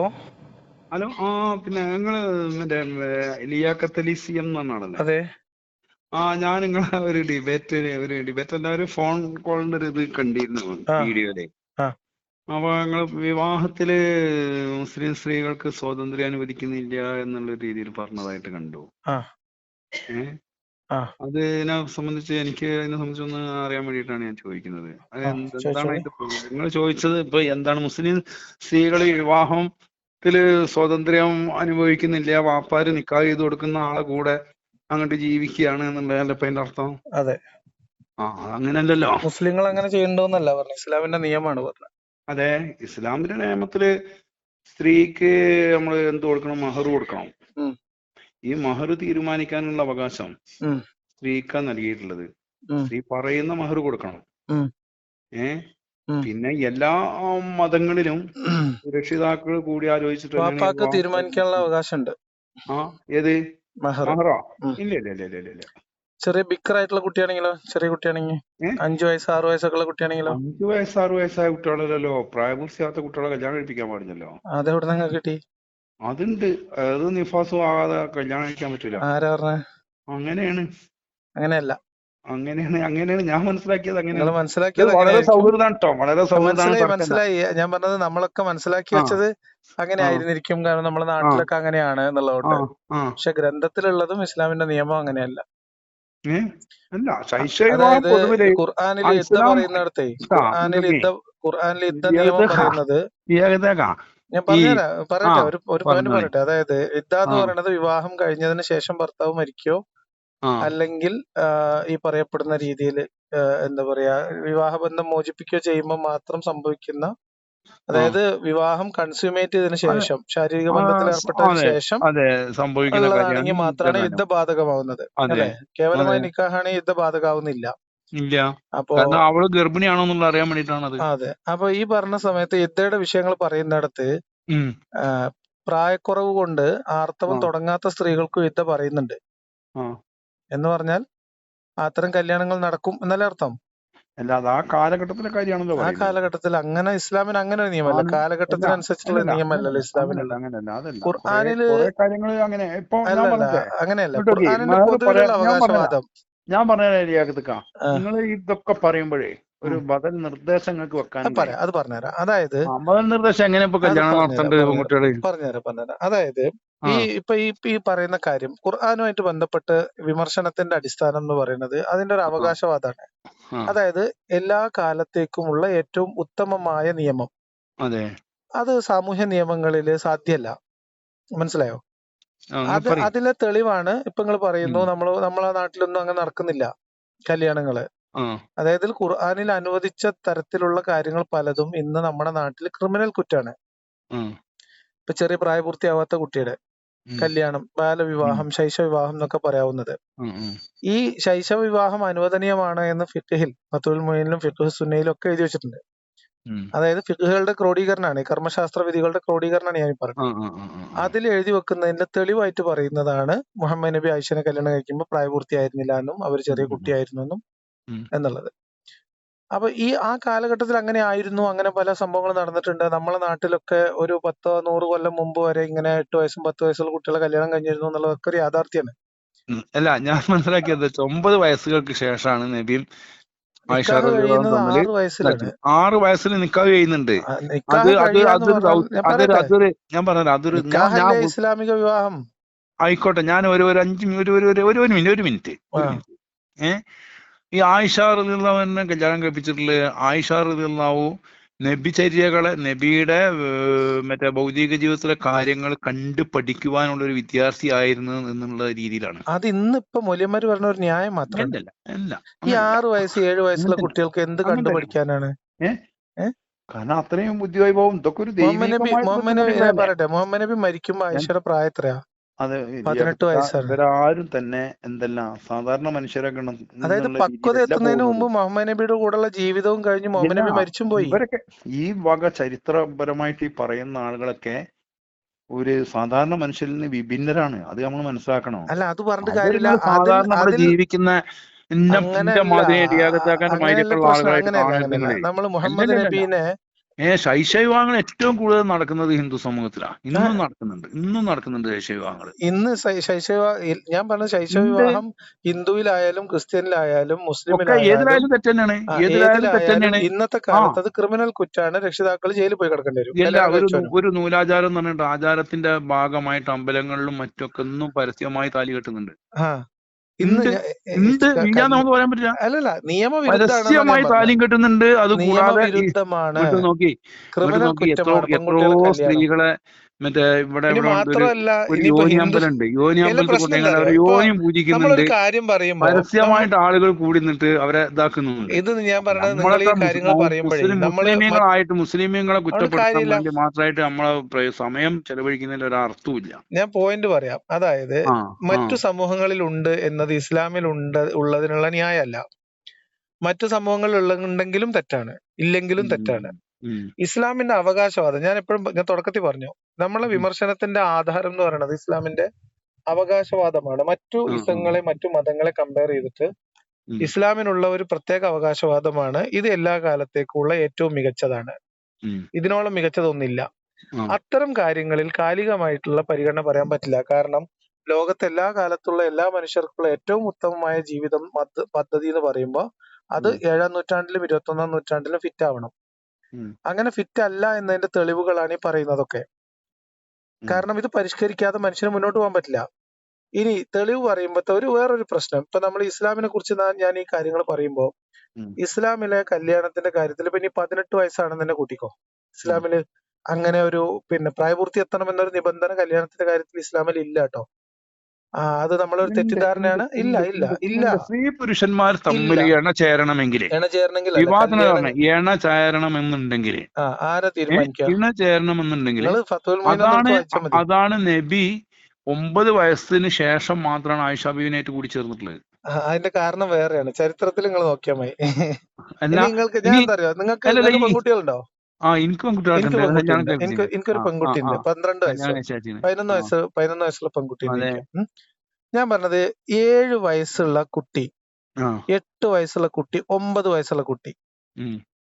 ഓ hello ആ പിന്നെ നിങ്ങൾ മറ്റേ ലിയാഖത്ത് അലി സി എം എന്നാണല്ലോ അതെ ആ ഞാൻ നിങ്ങളെ ഒരു ഡിബേറ്റ് ഒരു ഡിബേറ്റ് അല്ല ഒരു ഫോൺ കോളിന്റെ ഒരു ഇത് കണ്ടിരുന്നു. വീഡിയോയിൽ. അപ്പൊ നിങ്ങൾ വിവാഹത്തിൽ മുസ്ലിം സ്ത്രീകൾക്ക് സ്വാതന്ത്ര്യം അനുവദിക്കുന്നില്ല എന്നുള്ള രീതിയിൽ പറഞ്ഞതായിട്ട് കണ്ടു ആ. ഏ ആ. അതിനെ സംബന്ധിച്ച് എനിക്ക് അതിനെ സംബന്ധിച്ച് ഒന്ന് അറിയാൻ വേണ്ടിയിട്ടാണ് ഞാൻ ചോദിക്കുന്നത്. എന്താണ് അതിന്റെ നിങ്ങൾ ചോദിച്ചത് ഇപ്പൊ എന്താണ് മുസ്ലിം സ്ത്രീകൾ വിവാഹത്തിൽ സ്വാതന്ത്ര്യം അനുഭവിക്കുന്നില്ല. വാപ്പാര് നിക്കാഹ് ചെയ്ത് കൊടുക്കുന്ന ആളെ കൂടെ അങ്ങോട്ട് ജീവിക്കുകയാണ് എന്നുള്ളതല്ലേ ഇപ്പൊ അതിന്റെ അർത്ഥം? അതെ. ആ അങ്ങനല്ലല്ലോ മുസ്ലിങ്ങൾ അങ്ങനെ ചെയ്യണ്ടോന്നല്ല പറഞ്ഞു. ഇസ്ലാമിന്റെ നിയമമാണ് പറഞ്ഞത് അതെ ഇസ്ലാമിന്റെ നിയമത്തിൽ സ്ത്രീക്ക് നമ്മൾ എന്ത് കൊടുക്കണം? മഹർ കൊടുക്കണം. ഈ മഹർ തീരുമാനിക്കാനുള്ള അവകാശം. സ്ത്രീക്കാ നൽകിയിട്ടുള്ളത്. സ്ത്രീ പറയുന്ന മഹർ കൊടുക്കണം. ഉം. പിന്നെ എല്ലാ മതങ്ങളിലും രക്ഷിതാക്കൾ കൂടി ആലോചിച്ചിട്ട് പാപ്പാക്ക് തീരുമാനിക്കാനുള്ള അവകാശമുണ്ട്. ആ ഏത്? മെഹർ മഹറോ. ഉം. ഇല്ല ഇല്ല ഇല്ല ഇല്ല ഇല്ല ഇല്ല. ചെറിയ ബിക്കറായിട്ടുള്ള കുട്ടിയാണെങ്കിലോ? ചെറിയ കുട്ടിയാണെങ്കിൽ? അഞ്ചു വയസ്സ് ആറു വയസ്സൊക്കെ ഉള്ള കുട്ടിയാണെങ്കിലോ? അഞ്ചു വയസ്സ് ആറു വയസ്സായ കുട്ടികളല്ലോ പ്രായപൂർത്തിയാത്ത കുട്ടികളെ കല്യാണം കഴിപ്പിക്കാൻ പാടില്ലല്ലോ. അതെവിടെ നിന്ന് കിട്ടി? അതുണ്ട്. അത് നിഫാസും ആകാതെ കല്യാണം കഴിക്കാൻ പറ്റൂല. ആരാ പറഞ്ഞ? അങ്ങനെയാണ്. അങ്ങനെയല്ല. അങ്ങനെയാണ് അങ്ങനെയാണ്. ഞാൻ മനസ്സിലാക്കിയത് അങ്ങനെയാണ്. മനസ്സിലാക്കിയത് വളരെ? സൗഹൃദമാണ് കേട്ടോ വളരെ മനസ്സിലായി മനസ്സിലായി. ഞാൻ പറഞ്ഞത് നമ്മളൊക്കെ മനസ്സിലാക്കി. വെച്ചത് അങ്ങനെ ആയിരുന്നിരിക്കും. കാരണം നമ്മുടെ നാട്ടിലൊക്കെ അങ്ങനെയാണ് എന്നുള്ളതുകൊണ്ട്. പക്ഷെ ഗ്രന്ഥത്തിലുള്ളതും ഇസ്ലാമിന്റെ നിയമം അങ്ങനെയല്ല. അതായത് ഖുർആാനിൽ യുദ്ധ പറയുന്നിടത്തെ ഖുർആാനിൽ യുദ്ധ ഖുർആാനിൽ യുദ്ധ നിയമം പറയുന്നത് ഞാൻ പറഞ്ഞുതരാം പറയട്ടെ ഒരു ഒരു പോയിന്റ്. പറയട്ടെ. അതായത് യുദ്ധ എന്ന്. പറയുന്നത് വിവാഹം കഴിഞ്ഞതിന് ശേഷം ഭർത്താവ് മരിക്കോ? അല്ലെങ്കിൽ ഈ പറയപ്പെടുന്ന രീതിയിൽ എന്താ പറയാ വിവാഹബന്ധം മോചിപ്പിക്കുകയോ ചെയ്യുമ്പോൾ മാത്രം സംഭവിക്കുന്ന അതായത് വിവാഹം കൺസ്യൂമേറ്റ് ചെയ്തതിനു ശേഷം ശാരീരിക ബന്ധത്തിൽ ഏർപ്പെട്ടതിന് ശേഷം സംഭവിക്കുന്നതാണെങ്കിൽ മാത്രമാണ്. യുദ്ധ ബാധകമാവുന്നത്. അല്ലെ? കേവലമായ നിക്കാഹാണെങ്കിൽ നിക്കാഹാണ് യുദ്ധ ബാധകമാവുന്നില്ല. ഇല്ല. അപ്പോ കാരണം അവൾ ഗർഭിണിയാണോ എന്നുള്ള അറിയാൻ വേണ്ടിട്ടാണ് അത്. അപ്പൊ ഈ പറഞ്ഞ സമയത്ത് യുദ്ധയുടെ വിഷയങ്ങൾ പറയുന്നിടത്ത് പ്രായക്കുറവ് കൊണ്ട് ആർത്തവം തുടങ്ങാത്ത സ്ത്രീകൾക്കും യുദ്ധ പറയുന്നുണ്ട്. എന്ന് പറഞ്ഞാൽ അത്തരം കല്യാണങ്ങൾ നടക്കും എന്നല്ലേ അർത്ഥം? ആ കാലഘട്ടത്തിലെ കാര്യമാണല്ലോ ആ കാലഘട്ടത്തിൽ അങ്ങനെ ഇസ്ലാമിന് അങ്ങനെ ഒരു നിയമമല്ല കാലഘട്ടത്തിന് കാലഘട്ടത്തിനനുസരിച്ചുള്ള നിയമമല്ലല്ലോ അങ്ങനല്ല, ഖുർആാനിൽ അങ്ങനെ അങ്ങനെയല്ല. ഖുർആാനിന്റെ പൊതുവിലുള്ള ഞാൻ അവകാശവാദം. ഞാൻ പറഞ്ഞ നിങ്ങൾ ഇതൊക്കെ പറയുമ്പോഴേ ഒരു ബദൽ നിർദ്ദേശങ്ങൾക്ക് വെക്കാൻ അത് പറയാം അത് പറഞ്ഞുതരാം. അതായത് ബദൽ നിർദ്ദേശം എങ്ങനെ ഇപ്പൊ കല്യാണം പറഞ്ഞുതരാം, നടത്തേണ്ടത് പറഞ്ഞുതരാം. പറഞ്ഞുതരാം പറഞ്ഞുതരാം. അതായത് ഈ ഇപ്പൊ ഈ ഈ പറയുന്ന കാര്യം ഖുർആാനുമായിട്ട് ബന്ധപ്പെട്ട് വിമർശനത്തിന്റെ അടിസ്ഥാനം എന്ന് പറയുന്നത് അതിന്റെ ഒരു അവകാശവാദമാണ്. അതായത് എല്ലാ കാലത്തേക്കുമുള്ള ഏറ്റവും ഉത്തമമായ നിയമം. അതെ. അത് സാമൂഹ്യ നിയമങ്ങളിൽ സാധ്യല്ല. മനസ്സിലായോ? അത് അതിലെ തെളിവാണ് ഇപ്പൊ നിങ്ങൾ പറയുന്നു. നമ്മൾ നമ്മളെ നാട്ടിലൊന്നും അങ്ങനെ നടക്കുന്നില്ല കല്യാണങ്ങൾ. അതായത് ഖുർആാനിൽ അനുവദിച്ച തരത്തിലുള്ള കാര്യങ്ങൾ പലതും ഇന്ന് നമ്മുടെ നാട്ടിൽ ക്രിമിനൽ കുറ്റാണ്. ഇപ്പൊ ചെറിയ പ്രായപൂർത്തിയാവാത്ത കുട്ടിയുടെ കല്യാണം ബാലവിവാഹം ശൈശവ വിവാഹം എന്നൊക്കെ പറയാവുന്നത്. ഈ ശൈശവ വിവാഹം അനുവദനീയമാണ് എന്ന് ഫിഖഹിൽ ഫത്തുൽ മൊയിനിലും ഫിഖ് സുന്നയിലും ഒക്കെ എഴുതി വെച്ചിട്ടുണ്ട് അതായത് ഫിഖുകളുടെ ക്രോഡീകരണമാണ് കർമ്മശാസ്ത്ര വിധികളുടെ ക്രോഡീകരണമാണ് ഞാൻ പറഞ്ഞത്. അതിൽ എഴുതി വെക്കുന്നതിന്റെ തെളിവായിട്ട് പറയുന്നതാണ് മുഹമ്മദ് നബി ആയിഷനെ കല്യാണം കഴിക്കുമ്പോൾ പ്രായപൂർത്തിയായിരുന്നില്ല എന്നും അവർ ചെറിയ കുട്ടിയായിരുന്നു എന്നും. എന്നുള്ളത്. അപ്പൊ ഈ ആ കാലഘട്ടത്തിൽ അങ്ങനെ ആയിരുന്നു. അങ്ങനെ പല സംഭവങ്ങൾ നടന്നിട്ടുണ്ട്. നമ്മളെ നാട്ടിലൊക്കെ ഒരു പത്തോ നൂറ് കൊല്ലം മുമ്പ് വരെ ഇങ്ങനെ എട്ട് വയസ്സും പത്ത് വയസ്സുള്ള കുട്ടികളെ കല്യാണം കഴിഞ്ഞിരുന്നു എന്നുള്ളതൊക്കെ ഒരു യാഥാർത്ഥ്യമാണ്. അല്ല ഞാൻ മനസ്സിലാക്കിയത് ഒമ്പത് വയസ്സുകൾക്ക് ശേഷമാണ് തമ്മിൽ ആറ് വയസ്സിൽ നിക്കാഹ് ചെയ്യുന്നുണ്ട്. അത് അത് അതൊരു ഞാൻ അതൊരു അതൊരു ഞാൻ ഇസ്ലാമിക വിവാഹം? ആയിക്കോട്ടെ ഞാൻ ഒരു ഒരു അഞ്ച് ഒരു ഒരു ഒരു മിനിറ്റ് ഒരു മിനിറ്റ്. ഒരു മിനിറ്റ്. ഏ? ഈ ആയിഷ എന്നെ കല്യാണം കഴിപ്പിച്ചിട്ടുള്ള ആയിഷാർ റളിയല്ലാഹു നബിചര്യകളെ നബിയുടെ മറ്റേ ഭൗതിക ജീവിതത്തിലെ കാര്യങ്ങൾ കണ്ടു പഠിക്കുവാനുള്ള ഒരു വിദ്യാർത്ഥി ആയിരുന്നു എന്നുള്ള രീതിയിലാണ്. അത് ഇന്നിപ്പോ മൊലിയന്മാര് പറഞ്ഞ ഒരു ന്യായം മാത്രമല്ല ഈ. ആറ് വയസ്സ് ഏഴ് വയസ്സുള്ള കുട്ടികൾക്ക് എന്ത് കണ്ടു. പഠിക്കാനാണ്? കാരണം അത്രയും ബുദ്ധിവൈഭവം ഇതൊക്കെ ഒരു? പറയട്ടെ മുഹമ്മദ് നബി മരിക്കുമ്പോ ആയിഷയുടെ പ്രായം എത്രയാ? അത് പതിനെട്ട് വയസ്സാണ്. ഇവരാരും തന്നെ എന്തെല്ലാം സാധാരണ മനുഷ്യരെ ഗണം അതായത് പക്വത എത്തുന്നതിന് മുമ്പ് മുഹമ്മദ് നബിയുടെ കൂടെയുള്ള ജീവിതവും കഴിഞ്ഞ് മുഹമ്മദ് നബി മരിച്ചും പോയി. ഇവരൊക്കെ ഈ വക ചരിത്രപരമായിട്ട് ഈ പറയുന്ന ആളുകളൊക്കെ ഒരു സാധാരണ മനുഷ്യരിൽ നിന്ന് വിഭിന്നരാണ്. അത് നമ്മൾ മനസ്സിലാക്കണോ. അല്ല അത് പറഞ്ഞിട്ട് അവർ കാര്യമില്ല. സാധാരണ നമ്മൾ ജീവിക്കുന്ന നമ്മൾ മുഹമ്മദ്. നബീനെ ഏ ശൈശവിവാഹങ്ങൾ ഏറ്റവും കൂടുതൽ നടക്കുന്നത് ഹിന്ദു സമൂഹത്തിലാണ് ഇന്നും നടക്കുന്നുണ്ട്. ഇന്നും നടക്കുന്നുണ്ട് ശൈശവിവാഹങ്ങൾ ഇന്ന് ശൈ- ശൈശവ ഞാൻ പറഞ്ഞ ശൈശവിവാഹം വിവാഹം ഹിന്ദുവിലായാലും ക്രിസ്ത്യനിലായാലും മുസ്ലിമിലായാലും തന്നെയാണ് ഏതിലായാലും ഇന്നത്തെ കാലത്ത് അത് ക്രിമിനൽ കുറ്റാണ്. രക്ഷിതാക്കൾ ജയിലിൽ പോയി കിടക്കേണ്ടി വരും. ഒരു നൂലാചാരം എന്ന് പറഞ്ഞിട്ട് ആചാരത്തിന്റെ ഭാഗമായിട്ട് അമ്പലങ്ങളിലും മറ്റൊക്കെ ഇന്നും പരസ്യമായി താലി കെട്ടുന്നുണ്ട്. ഇന്ന്. ഞാൻ- നമുക്ക് പറയാൻ പറ്റില്ല. അല്ലല്ല നിയമവിരുദ്ധമായി താലിം കെട്ടുന്നുണ്ട് അത് കൂടാതെ നിയമവിരുദ്ധമാണ്. നോക്കി നോക്കി എത്രയോ സ്ത്രീകളെ മറ്റേ ഇവിടെ മാത്രമല്ല ഒരു ഇനിയിപ്പോ യോനി ഹിന്ദു അമ്പലമുണ്ട്. യോനി ഇതിലെ അമ്പലത്തിൽ പ്രശ്നം അവർ അറിയോ? യോനിയും പൂജിക്കുന്നുണ്ട്. കാര്യം പറയുമ്പോ പരസ്യമായിട്ട് ആളുകൾ കൂടി നിന്നിട്ട് അവരെ ഇതാക്കുന്നുണ്ട്. ഇത് ഞാൻ പറയുന്നത് മുസ്ലിം മുസ്ലിമീങ്ങളെ കുറ്റപ്പെടുത്താൻ. വേണ്ടി മാത്രമായിട്ട് നമ്മളെ സമയം ചെലവഴിക്കുന്നതിൽ ഒരു അർത്ഥമില്ല ഞാൻ പോയിന്റ് പറയാം. അതായത് മറ്റു സമൂഹങ്ങളിൽ ഉണ്ട് എന്നത് ഇസ്ലാമിൽ ഉണ്ട് ഉള്ളതിനുള്ള ന്യായമല്ല മറ്റു സമൂഹങ്ങളിൽ ഉണ്ടെങ്കിലും തെറ്റാണ്. ഇല്ലെങ്കിലും തെറ്റാണ്. ഇസ്ലാമിന്റെ അവകാശവാദം ഞാൻ എപ്പോഴും ഞാൻ തുടക്കത്തിൽ പറഞ്ഞു. നമ്മളെ വിമർശനത്തിന്റെ ആധാരം എന്ന് പറയുന്നത് ഇസ്ലാമിന്റെ അവകാശവാദമാണ്. മറ്റു. ഇസങ്ങളെ മറ്റു മതങ്ങളെ കമ്പയർ ചെയ്തിട്ട് ഇസ്ലാമിനുള്ള ഒരു പ്രത്യേക അവകാശവാദമാണ്. ഇത് എല്ലാ കാലത്തേക്കുള്ള ഏറ്റവും മികച്ചതാണ്. ഇതിനോളം മികച്ചതൊന്നില്ല അത്തരം കാര്യങ്ങളിൽ കാലികമായിട്ടുള്ള പരിഗണന പറയാൻ പറ്റില്ല. കാരണം ലോകത്തെ എല്ലാ കാലത്തുള്ള എല്ലാ മനുഷ്യർക്കുള്ള ഏറ്റവും ഉത്തമമായ ജീവിതം പദ്ധതി എന്ന് പറയുമ്പോൾ അത്. ഏഴാം നൂറ്റാണ്ടിലും ഇരുപത്തി ഒന്നാം നൂറ്റാണ്ടിലും ഫിറ്റ് ആവണം. അങ്ങനെ ഫിറ്റ് അല്ല എന്നതിന്റെ തെളിവുകളാണ് ഈ പറയുന്നതൊക്കെ. കാരണം ഇത് പരിഷ്കരിക്കാതെ മനുഷ്യന് മുന്നോട്ട് പോകാൻ പറ്റില്ല. ഇനി തെളിവ് പറയുമ്പോഴത്തെ ഒരു വേറൊരു പ്രശ്നം. ഇപ്പൊ നമ്മൾ ഇസ്ലാമിനെ കുറിച്ച് ഞാൻ ഈ കാര്യങ്ങൾ പറയുമ്പോൾ ഇസ്ലാമിലെ കല്യാണത്തിന്റെ കാര്യത്തിൽ ഇപ്പൊ ഇനി പതിനെട്ട് വയസ്സാണെന്ന് തന്നെ കൂട്ടിക്കോ. ഇസ്ലാമിൽ അങ്ങനെ ഒരു പിന്നെ പ്രായപൂർത്തി എത്തണം എന്നൊരു നിബന്ധന കല്യാണത്തിന്റെ കാര്യത്തിൽ ഇസ്ലാമിൽ ഇല്ല കേട്ടോ അത് നമ്മളൊരു തെറ്റിദ്ധാരണയാണ്. ഇല്ല ഇല്ല ഇല്ല. സ്ത്രീ പുരുഷന്മാർ തമ്മിൽ. എണ ചേരണമെങ്കിൽ എണ ചേരണമെങ്കിൽ പറഞ്ഞ എണ ചേരണം എന്നുണ്ടെങ്കിൽ ആ ആരാ തീരുമാനിക്കുക? ഇണ ചേരണം എന്നുണ്ടെങ്കിൽ നിങ്ങൾ ഫത്തുൽ അതാണ് അതാണ് നബി ഒമ്പത് വയസ്സിന് ശേഷം മാത്രമാണ് ആയിഷ ബീവിനായിട്ട് കൂടി ചേർന്നിട്ടുള്ളത്. അതിന്റെ കാരണം വേറെയാണ്. ചരിത്രത്തിൽ നിങ്ങൾ നോക്കിയാൽ മതി. ഇനി നിങ്ങൾക്ക് ഞാൻ അറിയോ? നിങ്ങൾക്ക് പെൺകുട്ടികളുണ്ടോ? ആ എനിക്ക് എനിക്ക് പെൺകുട്ടിയുണ്ട്. എനിക്കൊരു. പന്ത്രണ്ട് വയസ്സ്. പതിനൊന്ന് വയസ്സ് പതിനൊന്ന് വയസ്സുള്ള പെൺകുട്ടി ഞാൻ പറഞ്ഞത് ഏഴ് വയസ്സുള്ള കുട്ടി എട്ട് വയസ്സുള്ള കുട്ടി ഒമ്പത് വയസ്സുള്ള കുട്ടി.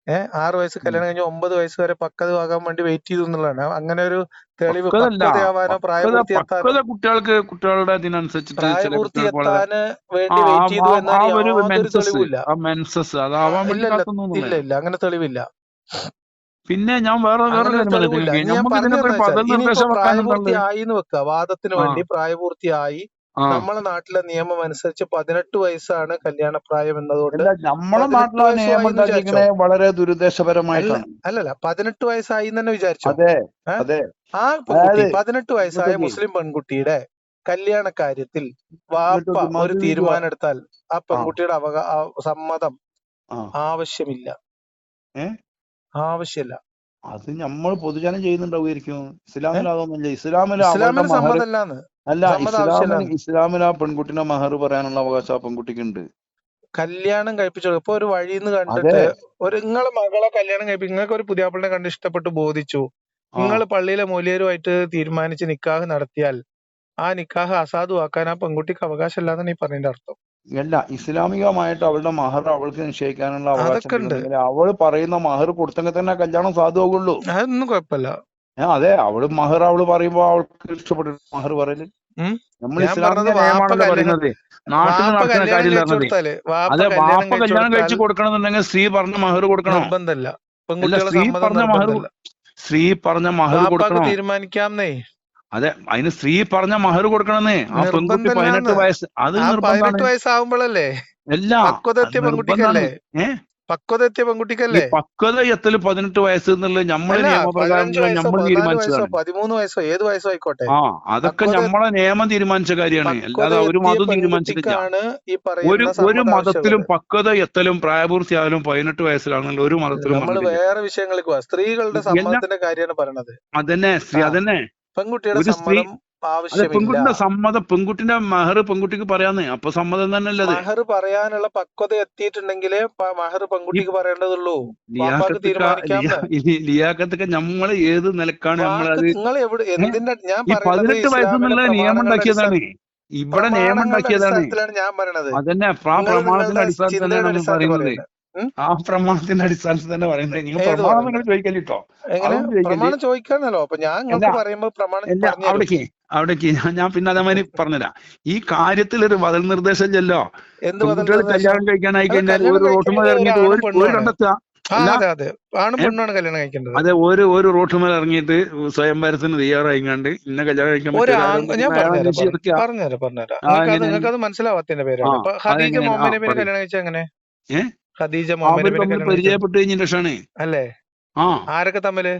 ഏഹ് ആറ് വയസ്സ് കല്യാണം കഴിഞ്ഞ് ഒമ്പത് വയസ്സ് വരെ പക്വതയാകാൻ വേണ്ടി വെയിറ്റ് ചെയ്തു എന്നുള്ളതാണ്. അങ്ങനെ ഒരു തെളിവ്. പക്വതയാവാനോ പക്വത പ്രായപൂർത്തി എത്താനോ പക്വത കുട്ടികൾക്ക് കുട്ടികളുടെ ഇതിനനുസരിച്ചിട്ട് ചില പ്രായപൂർത്തി കുട്ടികൾക്ക് വളരെ എത്താന് ആ, വേണ്ടി വെയിറ്റ് ചെയ്തു എന്നാണ് തെളിവില്ല ഇല്ല ഇല്ല അങ്ങനെ തെളിവില്ല. പിന്നെ ഞാൻ വേറെ പ്രായപൂർത്തിയായി എന്ന് വെക്കുക വാദത്തിന് വേണ്ടി പ്രായപൂർത്തിയായി. നമ്മളെ നാട്ടിലെ നിയമം അനുസരിച്ച് പതിനെട്ട് വയസ്സാണ് കല്യാണ പ്രായം എന്നതുകൊണ്ട് നമ്മളെ നാട്ടിലെ നിയമം വളരെ ദുരുദ്ദേശപരമായിട്ടാണ്. അല്ലല്ല. പതിനെട്ട് വയസ്സായി തന്നെ വിചാരിച്ചു? അതെ അതെ. ആ പെൺകുട്ടി പതിനെട്ട് വയസ്സായ മുസ്ലിം പെൺകുട്ടിയുടെ കല്യാണ കാര്യത്തിൽ വാപ്പ ഒരു തീരുമാനം എടുത്താൽ ആ പെൺകുട്ടിയുടെ അവകാ സമ്മതം ആവശ്യമില്ല? ആവശ്യമില്ല. അത് നമ്മൾ പൊതുജനം ചെയ്യുന്നുണ്ടാവുമായിരിക്കും ഇസ്ലാമിൽ അതൊന്നുമില്ല ഇസ്ലാമിൽ അല്ല ഇസ്ലാമിന് സമ്മതമല്ലാന്ന്. അല്ല ഇസ്ലാമിൽ ഇസ്ലാമിൽ ആ പെൺകുട്ടിനെ മഹർ പറയാനുള്ള അവകാശം ആ പെൺകുട്ടിക്ക് ഉണ്ട് കല്യാണം കഴിപ്പിച്ചു ഇപ്പൊ ഒരു വഴിന്ന് കണ്ടിട്ട് ഒരു നിങ്ങളെ മകളെ കല്യാണം കഴിപ്പിക്കും നിങ്ങൾക്ക് ഒരു പുതിയാപ്പിളിനെ കണ്ട് ഇഷ്ടപ്പെട്ട് ബോധിച്ചു. നിങ്ങൾ പള്ളിയിലെ മൂല്യരുമായിട്ട് തീരുമാനിച്ച് നിക്കാഹ് നടത്തിയാൽ ആ നിക്കാഹ് അസാധുവാക്കാൻ ആ പെൺകുട്ടിക്ക് അവകാശമില്ലാന്നാണ് ഈ പറഞ്ഞതിന്റെ അർത്ഥം. അല്ല ഇസ്ലാമികമായിട്ട് അവളുടെ മഹർ അവൾക്ക് നിശ്ചയിക്കാനുള്ള അവകാശം അതൊക്കെ ഉണ്ട്. ഉണ്ടെങ്കിൽ അവൾ പറയുന്ന മഹർ കൊടുത്തെങ്കിൽ തന്നെ കല്യാണം സാധുവാകുള്ളൂ. അതൊന്നും കുഴപ്പമില്ല. ഏ, അതെ അവൾ മഹർ അവൾ പറയുമ്പോ അവൾക്ക് ഇഷ്ടപ്പെട്ടു മഹർ പറയൽ. ഉം. നമ്മൾ ഞാൻ പറഞ്ഞത് വാപ്പ നിയമമാണല്ലോ കല്യാണം പറയുന്നത്. നാട്ടിൽ വാപ്പ നടക്കുന്ന കല്യാണം കാര്യം കഴിച്ചു പറഞ്ഞത്. കൊടുത്താൽ വാപ്പ അതെ കല്യാണം വാപ്പ കഴിച്ചു കല്യാണം കഴിച്ചു കൊടുത്താൽ കൊടുക്കണമെന്നുണ്ടെങ്കിൽ സ്ത്രീ പറഞ്ഞ മഹർ കൊടുക്കണം. നിർബന്ധമല്ല. അല്ല പെൺകുട്ടികളെ സ്ത്രീ സമ്മതം പറഞ്ഞ മഹർ നിർബന്ധമല്ല. സ്ത്രീ പറഞ്ഞ മഹർ വാപ്പാക്ക് കൊടുക്കണോ? തീരുമാനിക്കാംന്നേ അതെ അതിന് സ്ത്രീ പറഞ്ഞ മഹർ കൊടുക്കണമെന്ന്. ആ പെൺകുട്ടി പതിനെട്ട് വയസ്സ് അത് പതിനെട്ട് വയസ്സാവുമ്പോഴല്ലേ? അല്ല പക്വത അത് എത്തിയ നിർബന്ധമാണ്. പെൺകുട്ടിക്കല്ലേ പക്വത എത്തിയ പെൺകുട്ടിക്കല്ലേ? പക്വത എത്തൽ പതിനെട്ട് വയസ്സ് എന്നുള്ളത് നമ്മളെ നിയമപ്രകാരം നമ്മൾ തീരുമാനിച്ചതാണ്. പതിമൂന്ന് വയസ്സോ ഏത് വയസ്സോ ആയിക്കോട്ടെ? ആ അതൊക്കെ നമ്മളെ നിയമം തീരുമാനിച്ച കാര്യമാണ്. അല്ലാതെ ഒരു മതം തീരുമാനിച്ചിട്ടില്ല. ഒരു ഒരു മതത്തിലും പക്വത എത്തലും പ്രായപൂർത്തിയായാലും പതിനെട്ട് വയസ്സിലാണെന്നുള്ള ഒരു മതത്തിലും നമ്മൾ വേറെ വിഷയങ്ങളിൽ പോവാ. സ്ത്രീകളുടെ എല്ലാം സമ്മതത്തിന്റെ കാര്യമാണ് പറയണത്. അതന്നെ സ്ത്രീ അതന്നെ. പെൺകുട്ടിയുടെ സ്ത്രീ സമ്മതം പെൺകുട്ടിന്റെ സമ്മതം പെൺകുട്ടിന്റെ മഹർ പെൺകുട്ടിക്ക് പറയാന്ന്. അപ്പൊ സമ്മതം തന്നെയല്ലേ മഹർ പറയാനുള്ള പക്വത എത്തിയിട്ടുണ്ടെങ്കിലേ മഹർ പെൺകുട്ടിക്ക് പറയേണ്ടതുള്ളൂ. ലിയാക്കത്തൊക്കെ നമ്മൾ ഏത് നിലക്കാണ് നിങ്ങൾ എവിടെ എന്തിന്റെ ഞാൻ പതിനെട്ട് വയസ്സെന്നുള്ള നിയമം ഉണ്ടാക്കിയതാണ്. ഇവിടെ നിയമം ഉണ്ടാക്കിയതാണ്. ഞാൻ പറയണത്. അതന്നെ ആ പ്രമാണത്തിന്റെ നമ്മൾ പറയുന്നത്? ആ പ്രമാണത്തിന്റെ അടിസ്ഥാനത്തിൽ തന്നെ പറയുന്നത്. നിങ്ങൾ പ്രമാണം? നിങ്ങൾ എങ്ങനെ? പ്രമാണം ചോദിക്കാന്നല്ലോ. അപ്പൊ ഞാൻ അല്ല. പ്രമാണം അവിടേക്ക് അവിടേക്ക്. ഞാൻ- പിന്നെ അതേമാതിരി പറഞ്ഞുതരാം. ഈ കാര്യത്തിൽ ഒരു ബദൽ നിർദ്ദേശം ചെല്ലോ നിർദ്ദേശം? കല്യാണം കഴിക്കാനായി കഴിഞ്ഞാൽ ഒരു ഇറങ്ങിയിട്ട് ഒരു. കണ്ടെത്തുക. അതെ ഒരു ഒരു റോട്ടുമേൽ ഇറങ്ങിയിട്ട് സ്വയംവരത്തിന് തയ്യാറായിക്കാണ്ട് ഇന്ന കല്യാണം കഴിക്കാൻ പറഞ്ഞുതരാം പറഞ്ഞുതരാം നിങ്ങൾക്ക് അത് മനസ്സിലാവാത്തതിന്റെ പേരാണ്. കല്യാണം കഴിച്ചാൽ എങ്ങനെ? ഏ? ഖദീജ പരിചയപ്പെട്ടു മുഹമ്മദ് നബിനെ തമ്മിൽ കല്യാണം കഴിച്ച പരിചയപ്പെട്ട് കഴിഞ്ഞ ശേഷമാണ് അല്ലേ? ആ. ആരൊക്കെ തമ്മിൽ?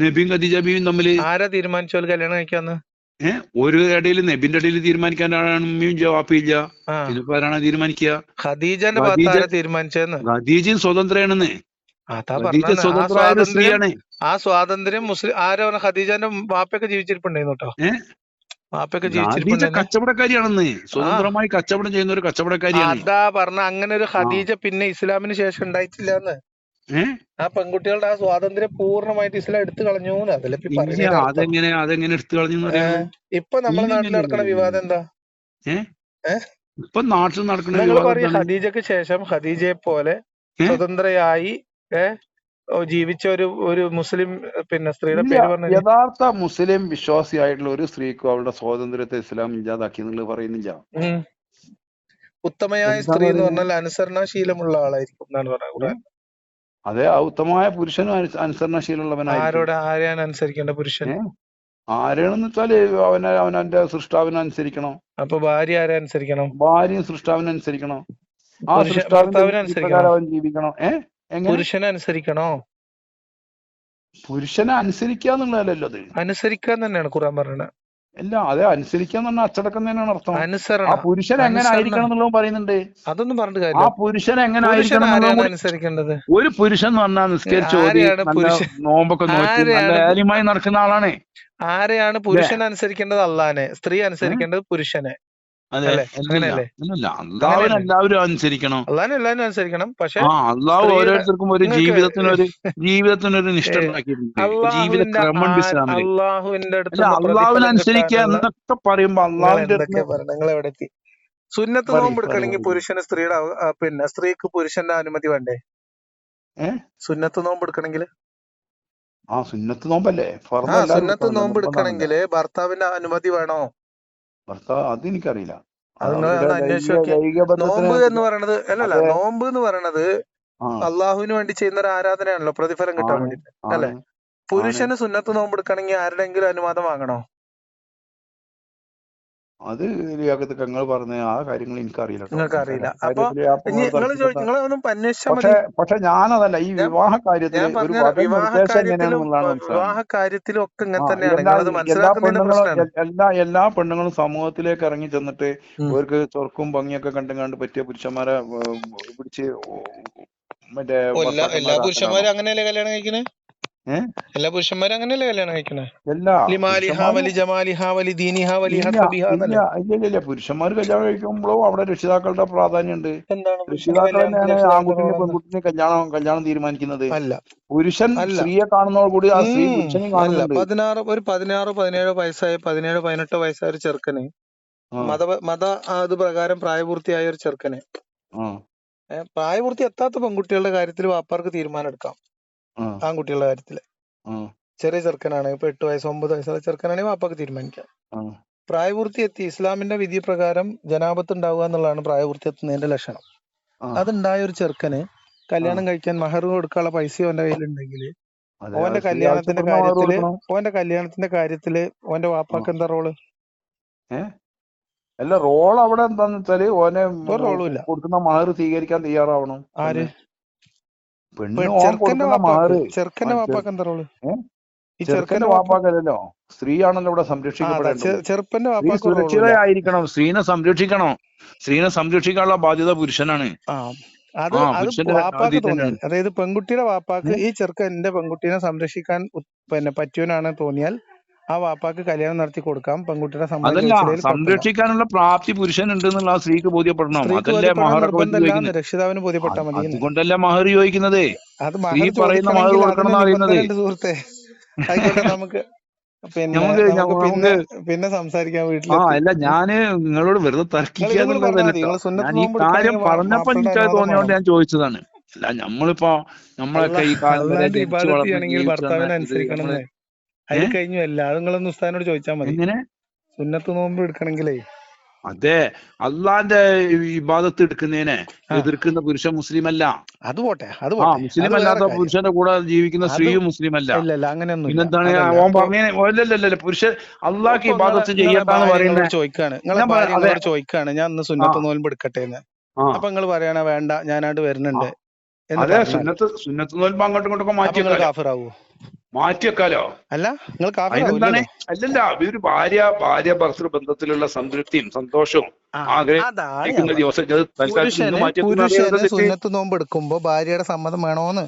നബിയും ഖദീജബിയും തമ്മിൽ. ആരാ തീരുമാനിച്ചോ കല്യാണം കഴിക്കാന്ന്? ഏഹ് ഒരു ഇടയിൽ നബിന്റെ ഇടയിൽ തീരുമാനിക്കാനാണ് ഉമ്മയും ജവാപ്പില്ല ആ. ഇതിപ്പോ ആരാണ് തീരുമാനിക്കുക? ഖദീജന്റെ ഭാഗത്ത് ഖദീജ- ആരാ ഖദീജയും സ്വതന്ത്രയാണെന്ന്. ഖദീജ സ്വതന്ത്രമായ സ്ത്രീയാണ്. ആ സ്വാതന്ത്ര്യം മുസ്ലിം ആരോ ഖദീജന്റെ വാപ്പയൊക്കെ ജീവിച്ചിരിപ്പുണ്ടായിരുന്നു കേട്ടോ? വാപ്പയൊക്കെ ഖദീജ കച്ചവടക്കാരിയാണെന്ന്. സ്വതന്ത്രമായി കച്ചവടം ചെയ്യുന്ന ഒരു കച്ചവടക്കാരിയാണ് അതാ പറഞ്ഞ അങ്ങനെ ഒരു ഖദീജ പിന്നെ ഇസ്ലാമിന് ശേഷം ഉണ്ടായിട്ടില്ല എന്ന് ആ പെൺകുട്ടികളുടെ ആ സ്വാതന്ത്ര്യം പൂർണമായിട്ട് ഇസ്ലാം എടുത്തു കളഞ്ഞു. അതെങ്ങനെ അതെങ്ങനെ എടുത്തു കളഞ്ഞു ഇപ്പൊ നമ്മുടെ നാട്ടിൽ നടക്കുന്ന വിവാദം എന്താ? ഇപ്പൊ നാട്ടിൽ നടക്കുന്ന? ഖദീജക്ക് ശേഷം ഖദീജയെ പോലെ സ്വതന്ത്രയായി ഏ? ഓ, ജീവിച്ച ഒരു ഒരു മുസ്ലിം പിന്നെ സ്ത്രീയുടെ പേര് പറഞ്ഞു യഥാർത്ഥ മുസ്ലിം വിശ്വാസിയായിട്ടുള്ള ഒരു സ്ത്രീക്കും അവളുടെ സ്വാതന്ത്ര്യത്തെ ഇസ്ലാം ഇല്ലാതാക്കി എന്നുള്ളത് പറയുന്നില്ല. ഉത്തമയായ സ്ത്രീ എന്ന് പറഞ്ഞാൽ അനുസരണാശീലമുള്ള ആളായിരിക്കും എന്നാണ് പറയുന്നത്. അതെ ആ ഉത്തമമായ പുരുഷനും അനു- അനുസരണശീലമുള്ളവനായിരിക്കും. ആരോട് ആരെയാണ് അനുസരിക്കേണ്ട പുരുഷൻ? ആരെയാണെന്ന് വെച്ചാൽ അവനെ അവനവന്റെ സൃഷ്ടാവിനെ അനുസരിക്കണം. അപ്പൊ ഭാര്യ ആരെ അനുസരിക്കണം? ഭാര്യയും സൃഷ്ടാവിനെ അനുസരിക്കണം. ആ സൃഷ്ടാവിനെ അനുസരിക്കണം. അവൻ ജീവിക്കണം. ഏ? എങ്ങനെ പുരുഷനെ അനുസരിക്കണോ? പുരുഷനെ അനുസരിക്കുക എന്നുള്ളതല്ലോ അത്. അനുസരിക്കാൻ തന്നെയാണ് ഖുർആൻ പറയുന്നത്. അല്ല അതെ അനുസരിക്കുക എന്ന് പറഞ്ഞാൽ അച്ചടക്കം തന്നെയാണ് അർത്ഥം. ആ അനുസരണം പുരുഷൻ എങ്ങനെ. ആയിരിക്കണം എന്നുള്ളതും പറയുന്നുണ്ട്. അതൊന്നും പറഞ്ഞിട്ട് ആ കാര്യമില്ല പുരുഷൻ എങ്ങനെ ആയിരിക്കണം അനുസരിക്കേണ്ടത്? ഒരു പുരുഷൻ എന്ന് പറഞ്ഞാൽ നിസ്കരിച്ച്? നോമ്പൊക്കെ നോക്കി നല്ല നടക്കുന്ന ആളാണ്. ആരെയാണ് പുരുഷൻ അനുസരിക്കേണ്ടത്? അള്ളാനെ. സ്ത്രീ അനുസരിക്കേണ്ടത് പുരുഷനെ. അതെ അല്ലേ? അല്ലല്ല അങ്ങനെയല്ലേ? അള്ളാഹുവിനെ എല്ലാവരും അനുസരിക്കണം. എല്ലാവരും അനുസരിക്കണം. പക്ഷെ ആ അള്ളാഹു സ്ത്രീയുടെ- ഓരോരുത്തർക്കും ഒരു നിങ്ങൾക്ക് ജീവിതത്തിനൊരു ജീവിതത്തിനൊരു നിഷ്ഠ ഏ, ജീവിത ക്രമം അള്ളാഹുവിന്റെ അടുത്ത് അള്ളാഹുവിനെ അനുസരിക്കുക എന്നൊക്കെ പറയുമ്പോ അള്ളാഹുവിന്റെ സുന്നത്ത് പറയ്, നോമ്പ് എടുക്കണമെങ്കിൽ പറയ്. പുരുഷന് സ്ത്രീയുടെ പിന്നെ സ്ത്രീക്ക് പുരുഷന്റെ അനുമതി വേണ്ടേ? സുന്നത്ത് നോമ്പ് എടുക്കണമെങ്കിൽ ആ സുന്നത്ത് നോമ്പല്ലേ? സുന്നത്ത് ഭർത്താവിന്റെ അനുമതി വേണോ? ഭർത്താവ് അത് എനിക്കറിയില്ല അത് നിങ്ങൾ അവരുടെ ഒന്ന് അന്വേഷിച്ച് ലൈംഗിക- നോക്കിയേ. ലൈംഗിക ബന്ധത്തിന് നോമ്പ് എന്ന് പറയണത് അല്ലല്ല നോമ്പ് എന്ന് പറയണത് അള്ളാഹുവിന് വേണ്ടി ചെയ്യുന്ന ഒരു ആരാധനയാണല്ലോ പ്രതിഫലം കിട്ടാൻ വേണ്ടി വേണ്ടിട്ട് അല്ലെ അല്ലേ? പുരുഷന് സുന്നത്ത് നോമ്പ് എടുക്കണമെങ്കിൽ ആരുടെങ്കിലും അനുവാദം വാങ്ങണോ അത് ലിയാഖത്ത് ഞങ്ങൾ പറഞ്ഞ ആ കാര്യങ്ങൾ എനിക്കറിയില്ല നിങ്ങൾക്ക് അറിയില്ല. അപ്പൊ നിങ്ങൾ നിങ്ങൾ ഒന്നും പക്ഷെ പക്ഷെ ഞാനതല്ല ഈ വിവാഹ കാര്യത്തിൽ ഒരു ഒക്കെ ഇങ്ങനെ തന്നെയാണ്. എല്ലാ എല്ലാ പെണ്ണുങ്ങളും പ്രശ്നമാണ്. എല്ലാ എല്ലാ പെണ്ണുങ്ങളും സമൂഹത്തിലേക്ക് ഇറങ്ങി ചെന്നിട്ട് ഇവർക്ക് അവർക്ക് ചൊർക്കും ഭംഗിയൊക്കെ കണ്ടും കണ്ട് പറ്റിയ പുരുഷന്മാരെ പിടിച്ച് മറ്റേ എല്ലാ? പുരുഷന്മാരും അങ്ങനെയല്ലേ കല്യാണം കഴിക്കണേ ഏ? എല്ലാ പുരുഷന്മാരും അങ്ങനെയല്ലേ കല്യാണം കഴിക്കണേ? ഇല്ല. പുരുഷന്മാർ കല്യാണം കഴിക്കുമ്പോഴും അവിടെ രക്ഷിതാക്കളുടെ പ്രാധാന്യമുണ്ട്. രക്ഷിതാക്കൾ തന്നെയാണ് ആൺകുട്ടിനെ പെൺകുട്ടിനെ കല്യാണം കല്യാണം തീരുമാനിക്കുന്നത്. അല്ല. പുരുഷൻ സ്ത്രീയെ കാണുന്നതോട് കൂടി ആ സ്ത്രീ പുരുഷനെ കാണുന്നുണ്ട്. പതിനാറ് ഒരു പതിനാറ് പതിനേഴ് വയസ്സായ പതിനേഴ് പതിനെട്ട് വയസ്സായ ഒരു ചെറുക്കന് മത മത അത് പ്രകാരം പ്രായപൂർത്തിയായ ഒരു ചെറുക്കന് പ്രായപൂർത്തി എത്താത്ത പെൺകുട്ടികളുടെ കാര്യത്തിൽ വാപ്പാർക്ക് തീരുമാനം എടുക്കാം. ആൺകുട്ടികളുടെ കാര്യത്തിൽ. ചെറിയ ചെറുക്കനാണ് ഇപ്പൊ എട്ട് വയസ്സ് ഒമ്പത് വയസ്സുള്ള ചെറുക്കനാണെങ്കിൽ വാപ്പാക്ക് തീരുമാനിക്കാം. പ്രായപൂർത്തി എത്തി ഇസ്ലാമിന്റെ വിധി പ്രകാരം ജനാപത്ത് ഉണ്ടാവുക എന്നുള്ളതാണ് പ്രായപൂർത്തി എത്തുന്നതിന്റെ ലക്ഷണം. അതുണ്ടായ ഒരു ചെറുക്കന് കല്യാണം കഴിക്കാൻ മഹർ കൊടുക്കാനുള്ള പൈസ ഓന്റെ കയ്യിലുണ്ടെങ്കിൽ ഓന്റെ കല്യാണത്തിന്റെ കാര്യത്തിൽ. ഓന്റെ കല്യാണത്തിന്റെ കാര്യത്തിൽ ഓന്റെ വാപ്പാക്ക് എന്താ റോൾ? അല്ല റോൾ അവിടെ എന്താന്ന് വെച്ചാൽ ഓനെ ഒരു റോളും ഇല്ല. കൊടുക്കുന്ന മഹർ സ്വീകരിക്കാൻ തയ്യാറാവണം. ആര്? ചെറുക്കന്റെ വാപ്പാക്ക് എന്താ റോൾ? ഈ ചെറുക്കന്റെ വാപ്പാക്കല്ലോ സ്ത്രീയാണല്ലോ ഇവിടെ സംരക്ഷിക്കപ്പെടേണ്ടത്. സുരക്ഷിതയായിരിക്കണം സ്ത്രീനെ സംരക്ഷിക്കണം. സ്ത്രീനെ സംരക്ഷിക്കാനുള്ള ബാധ്യത പുരുഷനാണ്. ആ അത് അത് വാപ്പാക്ക് അതായത് പെൺകുട്ടിയുടെ വാപ്പാക്ക് ഈ ചെറുക്കൻ എന്റെ പെൺകുട്ടീനെ സംരക്ഷിക്കാൻ പിന്നെ പറ്റിയവനാണ് തോന്നിയാൽ ആ വാപ്പാക്ക് കല്യാണം നടത്തി കൊടുക്കാം പെൺകുട്ടിയുടെ സമ്മതം സംരക്ഷിക്കാനുള്ള പ്രാപ്തി പുരുഷൻ ഉണ്ട് എന്നുള്ള ആ സ്ത്രീക്ക് ബോധ്യപ്പെടണം. അതല്ലേ മഹർ രക്ഷിതാവിന് ബോധ്യപ്പെട്ടാൽ മതി. അതുകൊണ്ടല്ലേ മഹർ ചോദിക്കുന്നത്? അത് സ്ത്രീ പറയുന്ന മഹർ കൊടുക്കണം അറിയുന്നത് സുഹൃത്തെ. നമുക്ക് പിന്നെ നമുക്ക് നമുക്ക് പിന്നെ സംസാരിക്കാൻ വീട്ടിൽ സംസാരിക്കാം ആ അല്ല ഞാൻ നിങ്ങളോട് വെറുതെ തർക്കിക്കാന്നുള്ളതല്ല ഈ കാര്യം എടുക്കുകയാണെങ്കിൽ പറഞ്ഞപ്പോ എനിക്ക് തോന്നിയോണ്ട് ഞാൻ ചോദിച്ചതാണ്. അല്ല നമ്മളിപ്പോ നമ്മളൊക്കെ ഈ കാലം അതിൽ ഏ? കഴിഞ്ഞു. അല്ല അത് നിങ്ങളൊന്ന് ഉസ്താദിനോട് ചോദിച്ചാൽ മതി. എങ്ങനെ? സുന്നത്ത് നോമ്പ് എടുക്കണമെങ്കിലേ അതെ. അള്ളാന്റെ ഇബാദത്ത് എടുക്കുന്നതിനെ എതിർക്കുന്ന പുരുഷൻ മുസ്ലിം അല്ല അത് പോട്ടെ. അത് മുസ്ലിം അല്ലാത്ത പുരുഷന്റെ കൂടെ ജീവിക്കുന്ന സ്ത്രീയും മുസ്ലിം അല്ല അങ്ങനെയൊന്നും പിന്നെന്താണ്? ഓൻ പറഞ്ഞ അല്ലല്ലല്ല പുരുഷൻ അള്ളാഹ്ക്ക് ഇബാദത്ത് ചെയ്യണ്ടെന്ന് പറയുന്നത് ചോദിക്കാണ്. അതെ. ചോദിക്കാണ്. ഞാൻ ഇന്ന് സുന്നത്ത് നോമ്പ് എടുക്കട്ടെ എന്ന്. അപ്പൊ നിങ്ങൾ പറയണ വേണ്ട ഞാനായിട്ട് വരുന്നുണ്ട്. അതെ സുന്നത്ത് സുന്നത്ത് നോൽമ്പ് അങ്ങോട്ടും അല്ല നിങ്ങൾ അതിനെന്താണ്? അല്ലല്ല ഭാര്യ ഭാര്യ ഭർത്തൃ ബന്ധത്തിലുള്ള സംതൃപ്തിയും സന്തോഷവും ആഗ്രഹിക്കുന്ന ദിവസം തൽക്കാലം. സുന്നത്ത് നോമ്പ് എടുക്കുമ്പോ ഭാര്യയുടെ സമ്മതം വേണോന്ന്.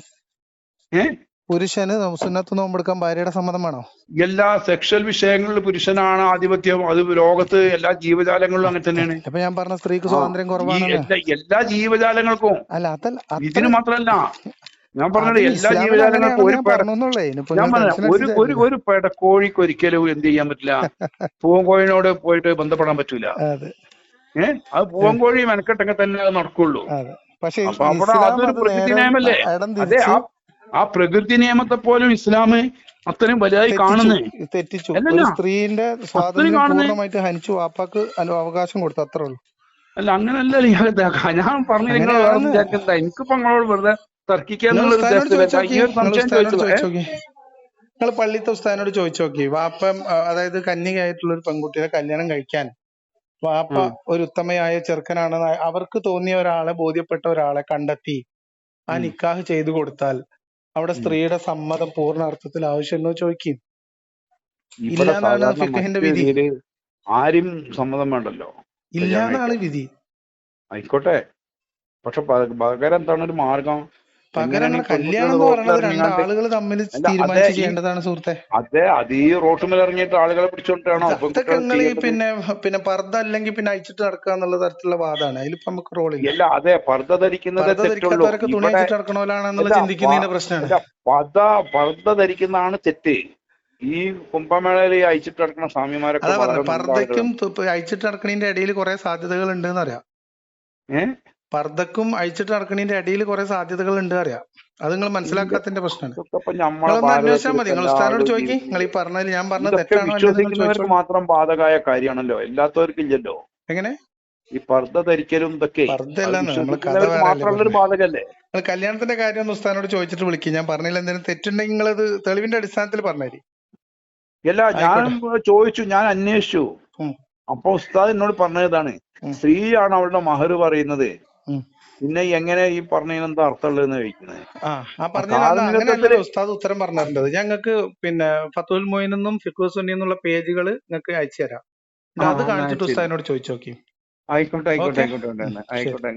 ഏ? പുരുഷന് സുന്നത്ത് നോമ്പ് എടുക്കാൻ ഭാര്യയുടെ സമ്മതം വേണോ? എല്ലാ സെക്ഷൽ വിഷയങ്ങളിലും പുരുഷനാണ് ആധിപത്യം. അത് ലോകത്ത് എല്ലാ ജീവജാലങ്ങളിലും അങ്ങനെ തന്നെയാണ്. അപ്പൊ ഞാൻ പറഞ്ഞ സ്ത്രീക്ക് സ്വാതന്ത്ര്യം കുറവാണ് എല്ലാ ജീവജാലങ്ങൾക്കും. അല്ല അതല്ല ഇതിന് മാത്രല്ല ഞാൻ പറഞ്ഞത് എല്ലാ ജീവജാലങ്ങൾക്കും ഒരു ഒരു ഒരു പെടക്കോഴിക്ക് ഒരിക്കലും എന്ത് ചെയ്യാൻ പറ്റില്ല. പൂവൻകോഴിനോട് പോയിട്ട് ബന്ധപ്പെടാൻ പറ്റൂല. ഏഹ് അത് പൂവൻകോഴി മെനക്കെട്ടെങ്കിൽ തന്നെ അത് നടക്കുള്ളൂ. പക്ഷേ പക്ഷെ അപ്പൊ അവിടെ അതൊരു നേരെ നിയമല്ലേ? അതെ ആ ആ പ്രകൃതി നിയമത്തെ പോലും ഇസ്ലാം അത്രയും വലുതായി കാണുന്നേ. തെറ്റിച്ചു. സ്ത്രീന്റെ സ്വാതന്ത്ര്യം ഹനിച്ചു വാപ്പാക്ക് അവകാശം കൊടുത്തു അത്രേ ഉള്ളൂ. അല്ല അങ്ങനല്ല ഞാൻ പറഞ്ഞു നിങ്ങൾ വേറെ അങ്ങനെയാണ്. വിചാരിക്കണ്ട. എനിക്കിപ്പോ നിങ്ങളോട് വെറുതെ തർക്കിക്കാന്നുള്ള നിങ്ങൾ പള്ളിത്തെ ഉസ്താദിനോട് ചോദിച്ചു നോക്കി. വാപ്പ അതായത് കന്യകയായിട്ടുള്ള ഒരു പെൺകുട്ടിയെ കല്യാണം കഴിക്കാൻ. വാപ്പ ഒരു ഉത്തമയായ ചെറുക്കനാണെന്ന് അവർക്ക് തോന്നിയ ഒരാളെ ബോധ്യപ്പെട്ട ഒരാളെ കണ്ടെത്തി ആ നിക്കാഹ് ചെയ്തു കൊടുത്താൽ അവിടെ സ്ത്രീയുടെ സമ്മതം പൂർണ അർത്ഥത്തിൽ ആവശ്യമുണ്ടോ ചോദിക്കും. ഇവിടെ ഇല്ലാന്നാണ് സാധാരണ ഫിഖഹിന്റെ വിധി. ആരും സമ്മതം വേണ്ടല്ലോ. ഇല്ലാന്നാണ് വിധി. ആയിക്കോട്ടെ. പക്ഷെ പകരം എന്താണ് ഒരു മാർഗം? പകരം എങ്ങനെയാണ് നിങ്ങളെ ഈ കല്യാണം എന്ന് പറയുന്നത് രണ്ടാളുകൾ തമ്മിൽ തീരുമാനിച്ച് അതെ, ഈ- ചെയ്യേണ്ടതാണ് സുഹൃത്തെ. അതെ അത് ഈ റോട്ടുമിൽ ഇറങ്ങിയിട്ട് ആളുകളെ പിടിച്ചോണ്ടാണോ നിങ്ങൾ പിന്നെ പിന്നെ പർദ്ദ അല്ലെങ്കിൽ പിന്നെ അയച്ചിട്ട് നടക്കുക എന്നുള്ള തരത്തിലുള്ള വാദമാണ് അതിലിപ്പോ നമുക്ക് റോളില്ല അല്ല അതെ പർദ്ദ ധരിക്കുന്നത് ധരിക്കാത്തവരൊക്കെ തുണി അയച്ചിട്ട് നടക്കണോലാണെന്നുള്ള ചിന്തിക്കുന്നതിന്റെ പ്രശ്നമാണ്. പർദ്ദ പർദ്ദ ധരിക്കുന്നതാണ് തെറ്റ്. ഈ കുംഭമേളയിൽ അയച്ചിട്ട് നടക്കുന്ന സ്വാമിമാരൊക്കെ പർദ്ദയ്ക്കും അയച്ചിട്ട് നടക്കണതിന്റെ ഇടയിൽ കുറെ സാധ്യതകൾ ഉണ്ട് എന്നറിയാം ഏ? പർദ്ദക്കും അഴിച്ചിട്ട് നടക്കണതിന്റെ അടിയിൽ കുറെ സാധ്യതകൾ ഉണ്ട് അറിയാം. അത് നിങ്ങൾ മനസ്സിലാക്കാത്തതിന്റെ പ്രശ്നമാണ്. നിങ്ങളൊന്ന് അന്വേഷിച്ചാൽ മതി. നിങ്ങൾ ഉസ്താദിനോട് ചോദിക്കും. നിങ്ങൾ ഈ പറഞ്ഞതിൽ ഞാൻ പറഞ്ഞത് തെറ്റാണോ മാത്രം ബാധകമായ കാര്യമാണല്ലോ. എല്ലാത്തവർക്കും ഇല്ലല്ലോ എങ്ങനെ? ഈ പർദ്ദ ധരിക്കലും ഇതൊക്കെ. ബാധകല്ലേ? നിങ്ങൾ കല്യാണത്തിന്റെ കാര്യം ഒന്ന് ഉസ്താദിനോട് ചോദിച്ചിട്ട് വിളിക്കും. ഞാൻ പറഞ്ഞതിൽ എന്തെങ്കിലും തെറ്റുണ്ടെങ്കിൽ നിങ്ങൾ അത് തെളിവിന്റെ അടിസ്ഥാനത്തിൽ പറഞ്ഞേരി. അല്ല ഞാൻ ചോദിച്ചു ഞാൻ അന്വേഷിച്ചു. അപ്പൊ ഉസ്താദ് എന്നോട് പറഞ്ഞതാണ് സ്ത്രീയാണ് അവളുടെ മഹർ പറയുന്നത്. പിന്നെ എങ്ങനെ ഈ പറഞ്ഞതിന് എന്താ അർത്ഥമുള്ളതെന്ന് ചോദിക്കുന്നത് ആ ആ പറഞ്ഞ ഉസ്താദ് ഉത്തരം പറഞ്ഞിട്ടുണ്ട്. ഞങ്ങൾക്ക് പിന്നെ ഫത്തുൽ മൊയിനെന്നും ഫിഖു സുന്നി എന്നുള്ള പേജുകൾ നിങ്ങൾക്ക് അയച്ചു തരാം. അത് കാണിച്ചിട്ട് ഉസ്താദിനോട് ചോദിച്ചു നോക്കി. ആയിക്കോട്ടെ ആയിക്കോട്ടെ? ആയിക്കോട്ടെ. ആയിക്കോട്ടെ.